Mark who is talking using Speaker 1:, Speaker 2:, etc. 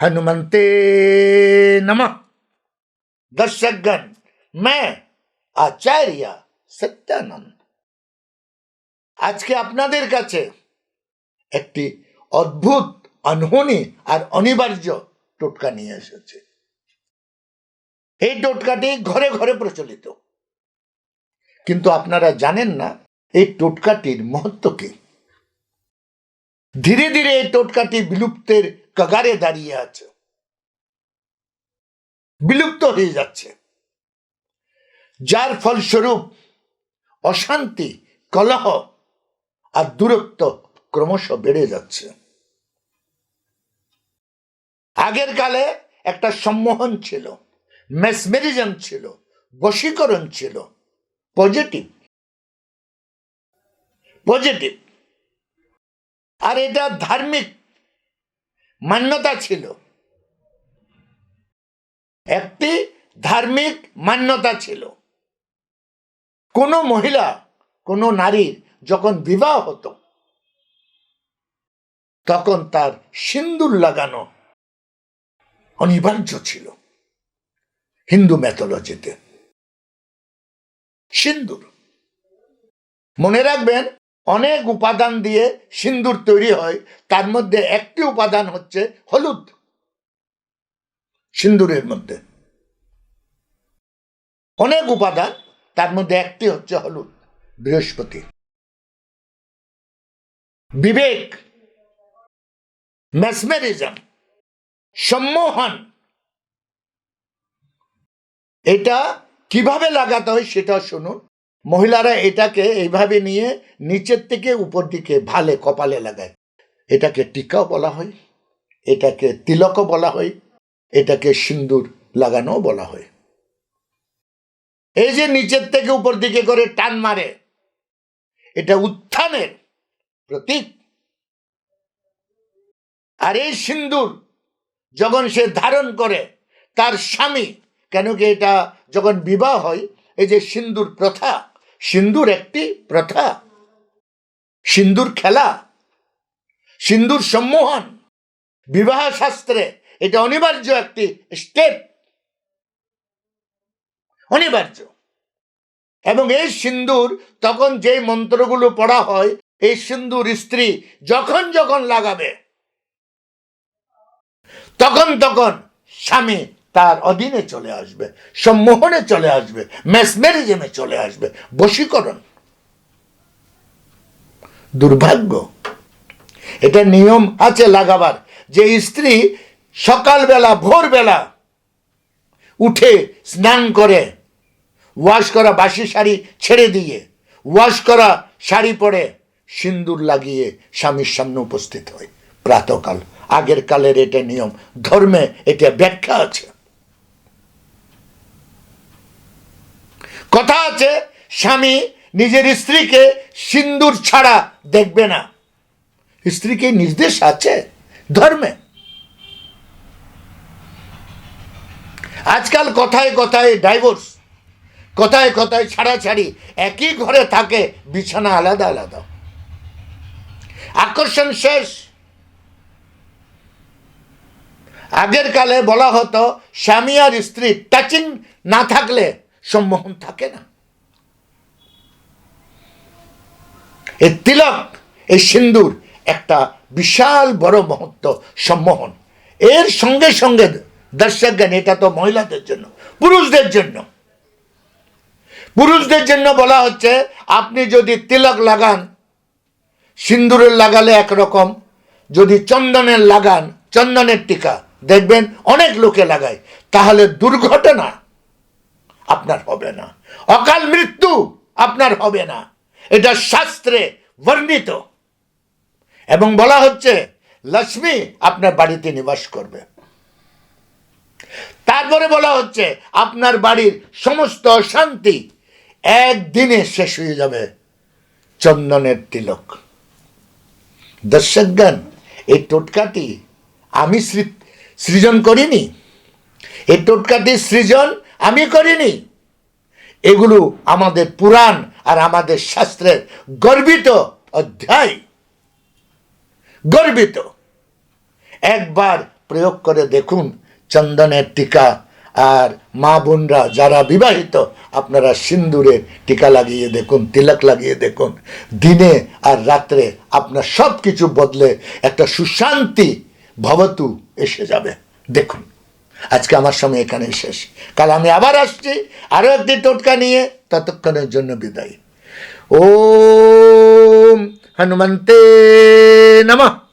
Speaker 1: हनुमंते नमः दर्शकगण मैं আচার্য সত্যানন্দ আজকে আপনাদের কাছে একটি অদ্ভুত অনহনি আর অনিবার্য টোটকা নিয়ে এসেছে এই টোটকাটি ঘরে ঘরে প্রচলিত কিন্তু আপনারা জানেন না এই টোটকাটির মহত্ব কি ধীরে ধীরে এই টোটকাটি বিলুপ্তের কাগারে দাঁড়িয়ে আছে। বিলুপ্ত হয়ে যাচ্ছে। যার ফলস্বরূপ অশান্তি, কলহ আর দূরত্ব ক্রমশ বেড়ে যাচ্ছে। আগের কালে একটা সম্মোহন ছিল মেসমেরিজম ছিল, বশীকরণ ছিল পজিটিভ পজিটিভ আর এটা ধার্মিক মান্যতা ছিল। একটি ধার্মিক মান্যতা ছিল। কোনো মহিলা, কোনো নারীর যখন বিবাহ হতো, তখন তার সিন্দুর লাগানো অনিবার্য ছিল হিন্দু ম্যাথোলজিতে সিন্দুর। মনে রাখবেন অনেক উপাদান দিয়ে সিন্দুর তৈরি হয়। তার মধ্যে একটি উপাদান হচ্ছে হলুদ। সিন্দুরের মধ্যে। অনেক উপাদান, তার মধ্যে একটি হচ্ছে হলুদ। বৃহস্পতি। বিবেক। ম্যাসমেরিজম সম্মোহন। এটা কীভাবে লাগাতে হয় সেটা শুনুন। মহিলারা এটাকে এইভাবে নিয়ে নিচের থেকে উপর দিকে ভালে কপালে লাগায়। এটাকে টিকাও বলা হয়, এটাকে তিলকও বলা হয়, এটাকে সিন্দুর লাগানো বলা হয়। এই যে নিচের থেকে উপর দিকে করে টান মারে, এটা উত্থানের প্রতীক। আর এই সিন্দুর যখন সে ধারণ করে, তার স্বামী, কেন কি এটা যখন বিবাহ হয়, এই যে সিন্দুর প্রথা সিন্দুর একটি প্রথা। সিন্দুর খেলা, সিন্দুর সম্মোহন বিবাহ শাস্ত্রে এটা অনিবার্য একটি স্টেপ অনিবার্য। এবং এই সিন্দুর তখন যে মন্ত্রগুলো পড়া হয়, এই সিন্দুর স্ত্রী যখন যখন লাগাবে, তখন তখন স্বামী তার অধীনে চলে আসবে, সম্মোহনে চলে আসবে ম্যাসমেরিজমে চলে আসবে, বশীকরণ। দুর্ভাগ্য। এটা নিয়ম আছে লাগাবার, যে স্ত্রী সকালবেলা, ভোরবেলা উঠে স্নান করে, ওয়াশ করা বাসি শাড়ি ছেড়ে দিয়ে, ওয়াশ করা শাড়ি পরে সিন্দুর লাগিয়ে স্বামীর সামনে উপস্থিত হয়। প্রাতকাল, আগের কালের এটা নিয়ম, ধর্মে এটা ব্যাখ্যা আছে। কথা আছে, স্বামী নিজের স্ত্রীকে সিন্দুর ছাড়া দেখবে না। স্ত্রীকে নির্দেশ আছে ধর্মে। আজকাল কথায় কথায় ডাইভোর্স কথায় কথায় ছাড়াছাড়ি, একই ঘরে থাকে, বিছানা আলাদা আলাদা। আকর্ষণ শেষ। আগের কালে বলা হতো, স্বামী আর স্ত্রী টাচিং না থাকলে সম্মোহন থাকে না। এই তিলক, এই সিন্দুর একটা বিশাল বড় মহত্ব, সম্মোহন। এর সঙ্গে সঙ্গে দর্শক জ্ঞান এটা তো মহিলাদের জন্য, পুরুষদের জন্য। পুরুষদের জন্য বলা হচ্ছে, আপনি যদি তিলক লাগান, সিন্দুরের লাগালে একরকম, যদি চন্দনের লাগান, চন্দনের টিকা, দেখবেন অনেক লোকে লাগায়। তাহলে দুর্ঘটনা আপনার হবে না। অকাল মৃত্যু আপনার হবে না। এটা শাস্ত্রে বর্ণিত। এবং বলা হচ্ছে, লক্ষ্মী আপনার বাড়িতে নিবাস করবে। তারপরে বলা হচ্ছে, আপনার বাড়ির সমস্ত অশান্তি একদিনে শেষ হয়ে যাবে। চন্দনের তিলক। দর্শকগণ, এই টোটকাটি আমি সৃজন করিনি। এই টোটকাটি সৃজন আমি করিনি। এগুলো আমাদের পুরাণ আর আমাদের শাস্ত্রের গর্বিত অধ্যায়। গর্বিত। একবার প্রয়োগ করে দেখুন চন্দনের টিকা আর মা বোনরা যারা বিবাহিত, আপনারা সিন্দুরে টিকা লাগিয়ে দেখুন, তিলক লাগিয়ে দেখুন। দিনে আর রাত্রে আপনার সব কিছু বদলে একটা সুশান্তি ভবতু এসে যাবে। দেখুন। আজকে আমার সময় এখানে শেষ। কাল আমি আবার আসছি আরও একটি টোটকা নিয়ে, ততক্ষণের জন্য বিদায়। ও হনুমন্তে নমঃ।